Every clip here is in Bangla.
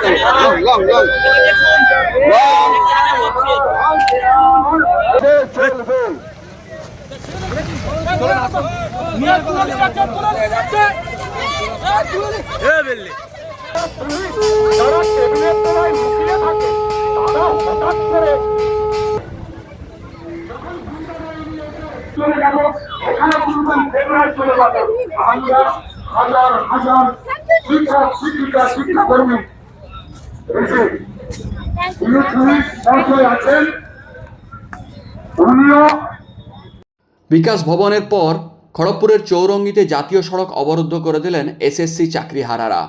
লং টেবিলের তলায় লুকিয়ে থাকে তারা হঠাৎ করে চলে গেল এখানে বলবেন ফেব্রুয়ারি চলে গেল আমরা হাজার হাজার শিক্ষক শিক্ষিকা শিক্ষা বিকাশ ভবনের পর খড়গপুরের চৌরঙ্গিতে জাতীয় সড়ক অবরুদ্ধ করে দিলেন এসএসসি চাকরিহারারা।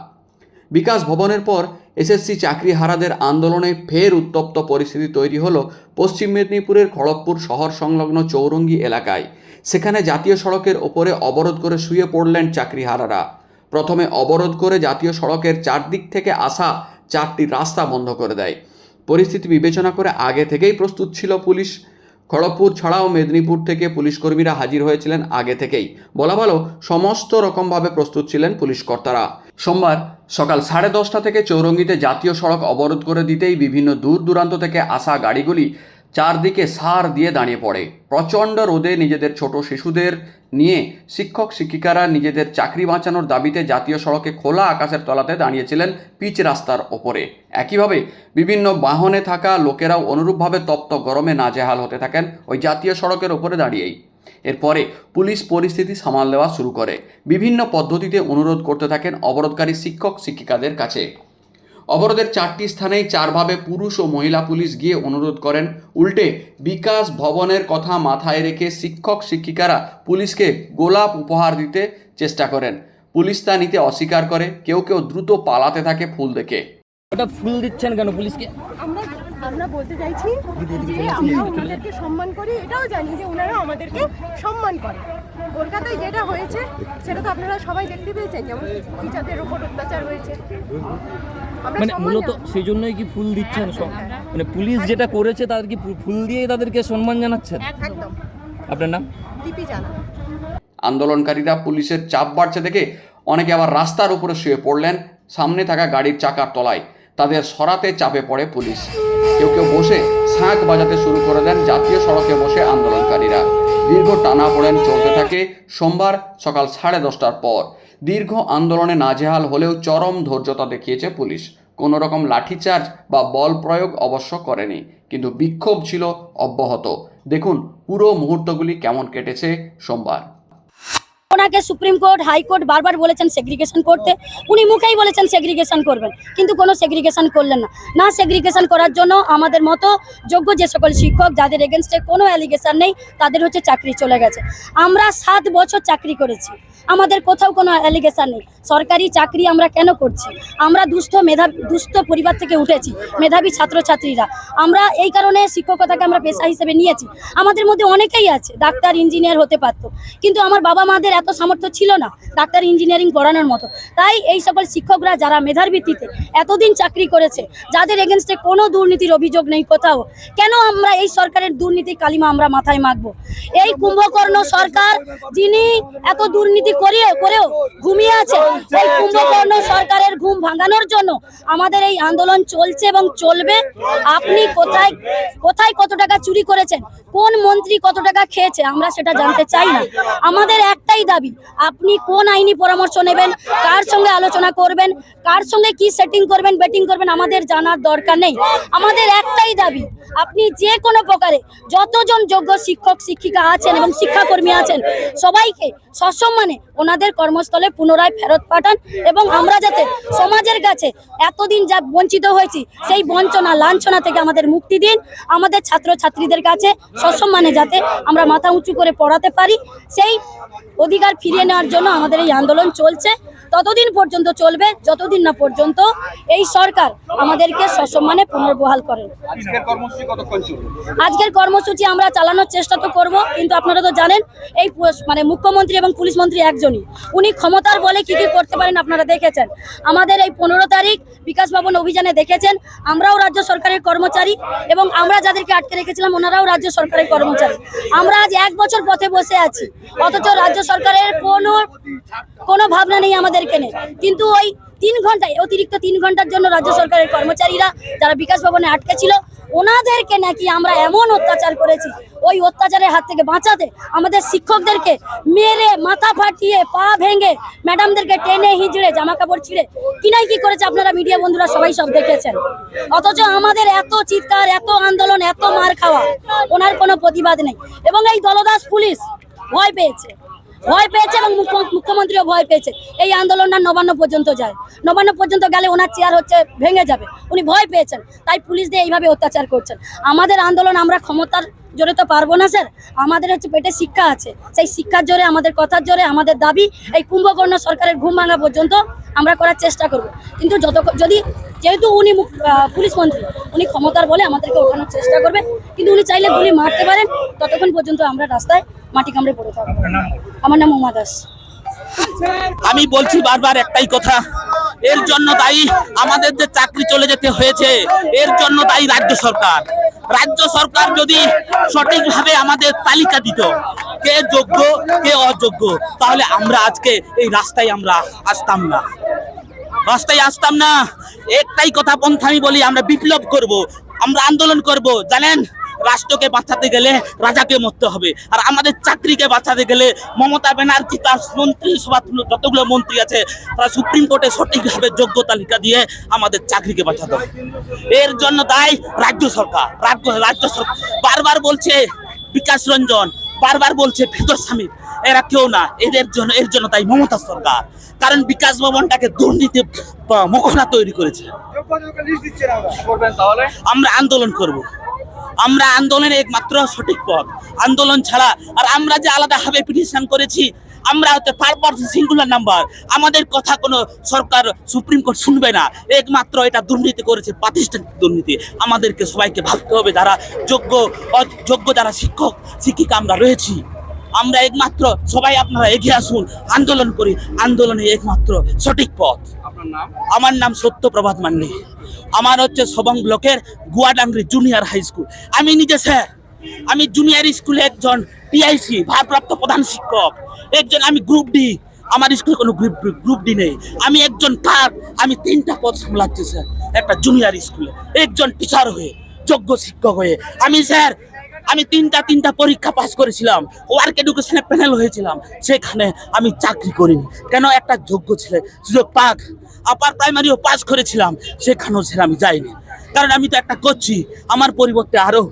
বিকাশ ভবনের পর এসএসসি চাকরিহারাদের আন্দোলনে ফের উত্তপ্ত পরিস্থিতি তৈরি হল পশ্চিম মেদিনীপুরের খড়গপুর শহর সংলগ্ন চৌরঙ্গি এলাকায়। সেখানে জাতীয় সড়কের ওপরে অবরোধ করে শুয়ে পড়লেন চাকরিহারারা। প্রথমে অবরোধ করে জাতীয় সড়কের চারদিক থেকে আসা চারটি রাস্তা বন্ধ করে দেয়। পরিস্থিতি বিবেচনা করে আগে থেকেই প্রস্তুত ছিল পুলিশ। খড়গপুর ছাড়াও মেদিনীপুর থেকে পুলিশকর্মীরা হাজির হয়েছিলেন আগে থেকেই। বলা ভালো, সমস্ত রকমভাবে প্রস্তুত ছিলেন পুলিশ কর্তারা সোমবার সকাল সাড়ে দশটা থেকে চৌরঙ্গিতে জাতীয় সড়ক অবরোধ করে দিতেই বিভিন্ন দূর দূরান্ত থেকে আসা গাড়িগুলি চারদিকে সার দিয়ে দাঁড়িয়ে পড়ে। প্রচণ্ড রোদে নিজেদের ছোট শিশুদের নিয়ে শিক্ষক, শিক্ষিকারা নিজেদের চাকরি বাঁচানোর দাবিতে জাতীয় সড়কে খোলা আকাশের তলাতে দাঁড়িয়েছিলেন পিচ রাস্তার ওপরে। একইভাবে বিভিন্ন বাহনে থাকা লোকেরাও অনুরূপভাবে তপ্ত গরমে নাজেহাল হতে থাকেন ওই জাতীয় সড়কের ওপরে দাঁড়িয়েই। এরপরে পুলিশ পরিস্থিতি সামাল দেওয়া শুরু করে। বিভিন্ন পদ্ধতিতে অনুরোধ করতে থাকেন অবরোধকারী শিক্ষক, শিক্ষিকাদের কাছে। অবরোধের চারটি স্থানেই চারভাবে পুরুষ ও মহিলা পুলিশ গিয়ে অনুরোধ করেন। উল্টে বিকাশ ভবনের কথা মাথায় রেখে শিক্ষক শিক্ষিকারা পুলিশকে গোলাপ উপহার দিতে চেষ্টা করেন। পুলিশ তা নিতে অস্বীকার করে কেউ কেউ দ্রুত পালাতে থাকে ফুল দেখে। ওটা ফুল দিচ্ছেন কেন পুলিশকে? আমরা আমরা বলতে চাইছি যে আমরা ওনাদেরকে সম্মান করি এটাও জানি যে ওনারা আমাদেরকে সম্মান করে। কলকাতায় যেটা হয়েছে সেটা তো আপনারা সবাই দেখতে পেয়েছেন যেমন টিচারদের উপর অত্যাচার হয়েছে। মানে মূলত সেই জন্যই কি ফুল দিচ্ছেন মানে পুলিশ যেটা করেছে তাদের কি ফুল দিয়ে তাদেরকে সম্মান জানাচ্ছেন? আপনার নাম? আন্দোলনকারীরা পুলিশের চাপ বাড়ছে দেখে অনেকে আবার রাস্তার উপরে শুয়ে পড়লেন সামনে থাকা গাড়ির চাকার তলায়। তাদের সরাতে চাপে পড়ে পুলিশ। কেউ কেউ বসে শাঁখ বাজাতে শুরু করে দেন জাতীয় সড়কে বসে আন্দোলনকারীরা। দীর্ঘ টানা পড়েন চলতে থাকে সোমবার সকাল সাড়ে দশটার পর। দীর্ঘ আন্দোলনে নাজেহাল হলেও চরম ধৈর্যতা দেখিয়েছে পুলিশ। কোনো রকম লাঠিচার্জ বা বল প্রয়োগ অবশ্য করেনি, কিন্তু বিক্ষোভ ছিল অব্যাহত। দেখুন পুরো মুহূর্তগুলি কেমন কেটেছে সোমবার। ওনাকে সুপ্রিম কোর্ট হাইকোর্ট বারবার বলেছেন সেগ্রিগেশন করতে। উনি মুখেই বলেছেন সেগ্রিগেশন করবেন, কিন্তু কোনো সেগ্রিগেশন করলেন না। না সেগ্রিগেশন করার জন্য আমাদের মতো যোগ্য যে সকল শিক্ষক যাদের এগেনস্টে কোনো অ্যালিগেশন নেই, তাদের হচ্ছে চাকরি চলে গেছে। আমরা সাত বছর চাকরি করেছি, আমাদের কোথাও কোনো অ্যালিগেশন নেই। সরকারি চাকরি আমরা কেন করছি? আমরা দুস্থ মেধাবী দুস্থ পরিবার থেকে উঠেছি, মেধাবী ছাত্রছাত্রীরা। আমরা এই কারণে শিক্ষকতাকে আমরা পেশা হিসেবে নিয়েছি। আমাদের মধ্যে অনেকেই আছে, ডাক্তার ইঞ্জিনিয়ার হতে পারতো, কিন্তু আমার বাবা মাদের এত সামর্থ্য ছিল না ডাক্তার ইঞ্জিনিয়ারিং পড়ানোর মতো। তাই এই সকল শিক্ষকরা যারা মেধার ভিত্তিতে এতদিন চাকরি করেছে, যাদের এগেনস্টে কোনো দুর্নীতির অভিযোগ নেই কোথাও, কেন আমরা এই সরকারের দুর্নীতি কালিমা আমরা মাথায় মাখবো? এই কুম্ভকর্ণ সরকার যিনি এত দুর্নীতি করিয়ে, করেও ঘুমিয়ে আছে এই কুম্ভকর্ণ সরকারের ঘুম ভাঙানোর জন্য আমাদের এই আন্দোলন চলছে এবং চলবে। আপনি কোথায় কোথায় কত টাকা চুরি করেছেন? কোন মন্ত্রী কত টাকা খেয়েছে? আমরা সেটা জানতে চাই না। আমাদের একটাই দাবি আপনি কোন আইনি পরামর্শ নেবেন? কার সঙ্গে আলোচনা করবেন? কার সঙ্গে কি সেটিং করবেন ব্যাটিং করবেন, আমাদের জানার দরকার নেই। আমাদের একটাই দাবি, আপনি যে কোনো প্রকারে যতজন যোগ্য শিক্ষক, শিক্ষিকা আছেন এবং শিক্ষাকর্মী আছেন, সবাইকে সসম্মানে ওনাদের কর্মস্থলে পুনরায় ফেরত পাঠান এবং আমরা যাতে সমাজের কাছে এতদিন যা বঞ্চিত হয়েছি, সেই বঞ্চনা, লাঞ্ছনা থেকে আমাদের মুক্তি দিন। আমাদের ছাত্র ছাত্রীদের কাছে সসম্মানে যাতে আমরা মাথা উঁচু করে পড়াতে পারি, সেই অধিকার ফিরিয়ে নেওয়ার জন্য আমাদের এই আন্দোলন চলছে। ততদিন পর্যন্ত চলবে যতদিন না পর্যন্ত এই সরকার আমাদেরকে সসম্মানে পুনর্বহাল করেন আজকের কর্মসূচি আমরা চালানোর চেষ্টা তো করব কিন্তু আপনারা তো জানেন এই মানে মুখ্যমন্ত্রী এবং পুলিশ মন্ত্রী একজনই। উনি ক্ষমতার বলে কি কি করতে পারেন আপনারা দেখেছেন। আমাদের এই পনেরো তারিখ বিকাশ ভবন অভিযানে দেখেছেন আমরাও রাজ্য সরকারের কর্মচারী এবং আমরা যাদেরকে আটকে রেখেছিলাম ওনারাও রাজ্য সরকারের কর্মচারী। আমরা আজ এক বছর পথে বসে আছি অথচ রাজ্য সরকারের কোনো কোনো ভাবনা নেই আমাদেরকে নিয়ে কিন্তু ওই তিন ঘন্টায়, অতিরিক্ত তিন ঘণ্টার জন্য রাজ্য সরকারের কর্মচারীরা যারা বিকাশ ভবনে আটকে ছিল, ওনাদেরকে নাকি আমরা এমন অত্যাচার করেছি, ওই অত্যাচারের হাত থেকে বাঁচাতে আমাদের শিক্ষকদেরকে মেরে, মাথা ফাটিয়ে, পা ভেঙে, ম্যাডামদেরকে টেনে হিঁচড়ে জামা কাপড় ছিঁড়ে, কি নাই কি করেছে আপনারা মিডিয়া বন্ধুরা সবাই সব দেখেছেন। অথচ আমাদের এত চিৎকার, এত আন্দোলন, এত মার খাওয়া, ওনার কোনো প্রতিবাদ নেই। এবং এই দলদাস পুলিশ ভয় পেয়েছে। ভয় পেয়েছে এবং মুখ্য- মুখ্যমন্ত্রীও ভয় পেয়েছে। এই আন্দোলনটা নবান্ন পর্যন্ত যায়। নবান্ন পর্যন্ত গেলে ওনার চেয়ার হচ্ছে ভেঙে যাবে। উনি ভয় পেয়েছেন। তাই পুলিশ দিয়ে এইভাবে অত্যাচার করছেন। আমাদের আন্দোলন আমরা ক্ষমতার জোরে তো পারব না স্যার। আমাদের হচ্ছে পেটে শিক্ষা আছে। সেই শিক্ষার জোরে আমাদের কথার জোরে আমাদের দাবি এই কুম্ভকর্ণ সরকারের ঘুম ভাঙা পর্যন্ত আমরা করার চেষ্টা করব। কিন্তু যত যদি যেহেতু উনি পুলিশ মন্ত্রী উনি ক্ষমতার বলে আমাদেরকে ওঠানোর চেষ্টা করবে কিন্তু উনি চাইলে গুলি মারতে পারেন। ততক্ষণ পর্যন্ত আমরা রাস্তায় মাটি কামড়ে পড়ে থাকব। আমার নাম উমা দাস। আমি বলছি বারবার একটাই কথা। এর জন্য দায়ী আমাদের যে চাকরি চলে যেতে হয়েছে এর জন্য দায়ী রাজ্য সরকার। রাজ্য সরকার যদি সঠিকভাবে আমাদের তালিকা দিত, কে যোগ্য, কে অযোগ্য, তাহলে আমরা আজকে এই রাস্তায় আমরা আসতাম না। রাস্তায় আসতাম না। একটাই কথা পন্থা আমি বলি, আমরা বিপ্লব করব, আমরা আন্দোলন করব, জানেন? রাষ্ট্রকে বাঁচাতে গেলে রাজাকে মরতে হবে। আর আমাদের চাকরিকে বাঁচাতে গেলে মমতা ব্যানার্জি, তার মন্ত্রী সভা যতগুলো মন্ত্রী আছে, তারা সুপ্রিম কোর্টে সঠিকভাবে যোগ্য তালিকা দিয়ে আমাদের চাকরিকে বাঁচাতে হবে। এর জন্য দায় রাজ্য সরকার। রাজ্য রাজ্য সরকার বারবার বলছে, বিকাশ রঞ্জন, বারবার বলছে ভেতর স্বামী। এরা কেউ না এদের জন্য এর জন্য তাই মমতা সরকার। কারণ বিকাশ ভবনটাকে দুর্নীতি মোখনা তৈরি করেছে। আমরা আন্দোলন করব। আমরা আন্দোলনের একমাত্র সঠিক পথ। আন্দোলন ছাড়া আর আমরা যে আলাদাভাবে পিটিশন করেছি আমরা হচ্ছে থার্ড পার্সন সিঙ্গুলার নাম্বার আমাদের কথা কোনো সরকার সুপ্রিম কোর্ট শুনবে না। একমাত্র এটা দুর্নীতি করেছে প্রাতিষ্ঠানিক দুর্নীতি। আমাদেরকে সবাইকে ভাবতে হবে যারা যোগ্য যোগ্য যারা শিক্ষক শিক্ষিকা আমরা রয়েছি। আমরা একমাত্র সবাই আপনারা এগিয়ে আসুন আন্দোলন করি আন্দোলনে একমাত্র সঠিক পথ। আপনার নাম? আমার নাম সত্যপ্রভাত মান্ডি আমার হচ্ছে সবং ব্লকের গুয়াডাঙ্গরি জুনিয়র হাই স্কুল। আমি নিজে স্যার। আমি জুনিয়র স্কুলে একজন টিআইসি ভারপ্রাপ্ত প্রধান শিক্ষক। একজন আমি গ্রুপ ডি আমার স্কুলে কোনো গ্রুপ গ্রুপ ডি নেই। আমি একজন কার্ড আমি তিনটা পদ সামলাচ্ছি স্যার। একটা জুনিয়র স্কুলে। একজন টিচার হয়ে যোগ্য শিক্ষক হয়ে। আমি স্যার আমি তিনটা তিনটা পরীক্ষা পাস করেছিলাম। ওয়ার্ক এডুকেশনে প্যানেল হয়েছিলাম। সেখানে আমি চাকরি করিনি। কেন? একটা যোগ্য ছেলে। সুযোগ পাক। আপার প্রাইমারিও পাস করেছিলাম। সেখানেও ছেলে আমি যাইনি। কারণ আমি তো একটা করছি। আমার পরিবর্তে আরও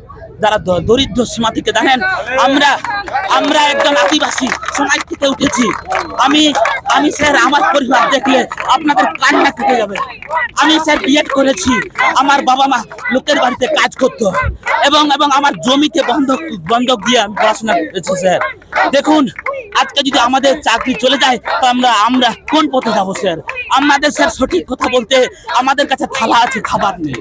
যারা দরিদ্র সীমা থেকে জানেন, আমরা আমরা একজন আদিবাসী সমাজ থেকে উঠেছি। আমি আমি স্যার, আমার পরিবার দেখলে আপনাদের কান্না কেটে যাবে। আমি স্যার বিএড করেছি, আমার বাবা মা লোকের বাড়িতে কাজ করতো এবং এবং আমার জমিতে বন্ধক বন্ধক দিয়ে আমি পড়াশোনা করেছি, স্যার। দেখুন, আজকে যদি আমাদের চাকরি চলে যায়, তো আমরা আমরা কোন পথে যাব, স্যার? আমাদের, স্যার, সঠিক কথা বলতে আমাদের কাছে থালা আছে, খাবার নেই।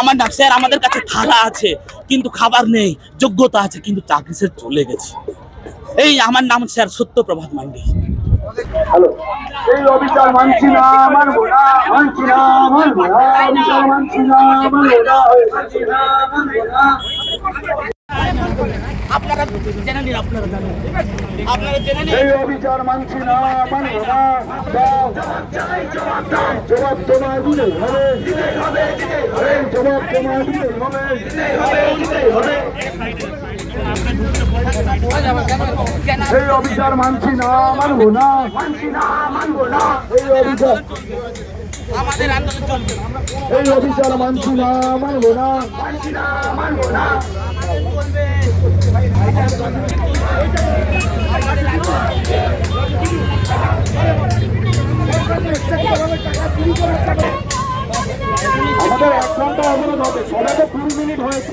আমার নাম স্যার, আমাদের কাছে থালা আছে, কিন্তু খাবার নেই, যোগ্যতা আছে, কিন্তু চাকরি স্যার চলে গেছে। এই আমার নাম স্যার সত্যপ্রভাত মান্ডি। এই মানবো না আপনারা জেনে নিন, আপনারা জানেন। আপনারা জেনে নিন। এই অবিচার মানছি না মানবো না দাও জবাব তোমার দিতে হবে। জবাব তোমার দিতে হবে। এই অবিচার মানছি না মানবো না মানছি না, মানবো না। এই অবিচার আমাদের আন্দোলন চলবে। এই অবিচার মানছি না, মানবো না। মানছি না মানবো না মিনিট হয়েছে।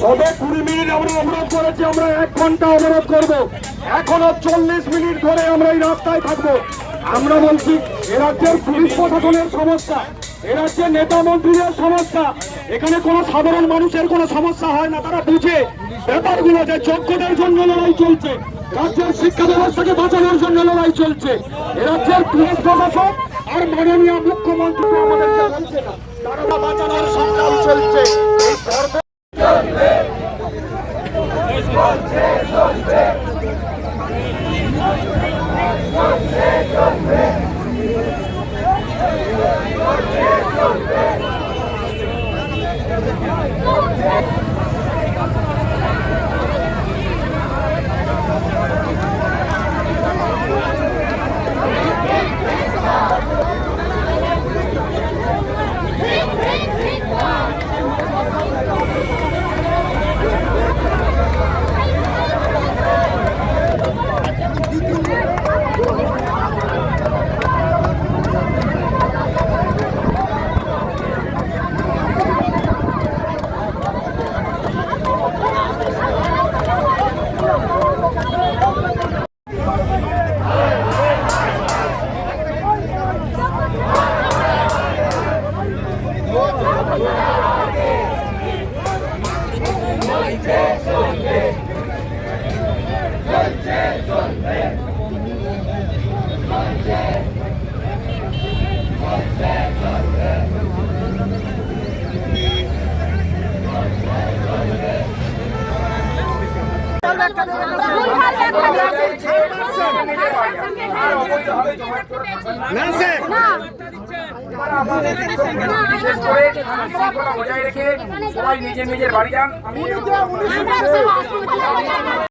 সবে মিনিট আমরা অবরোধ করেছি, আমরা এক ঘণ্টা অবরোধ করব। এখনও চল্লিশ মিনিট ধরে আমরা এই রাস্তায় থাকব। আমরা বলছি, এ রাজ্যের পুলিশ প্রশাসনের সমস্যা, এ রাজ্যের নেতা মন্ত্রীদের সমস্যা। এখানে কোনো সাধারণ মানুষের কোনো সমস্যা হয় না, তারা বুঝে ব্যাপারগুলো যে যোগ্যদের জন্য লড়াই চলছে, রাজ্যের শিক্ষা ব্যবস্থাকে বাঁচানোর জন্য লড়াই চলছে। রাজ্যের পুলিশ প্রশাসন আর মাননীয় মুখ্যমন্ত্রী তারা বাঁচানোর সংগ্রাম চলছে। বিশেষ করে শৃঙ্খলা বজায় রেখে সবাই নিজের নিজের বাড়ি যান।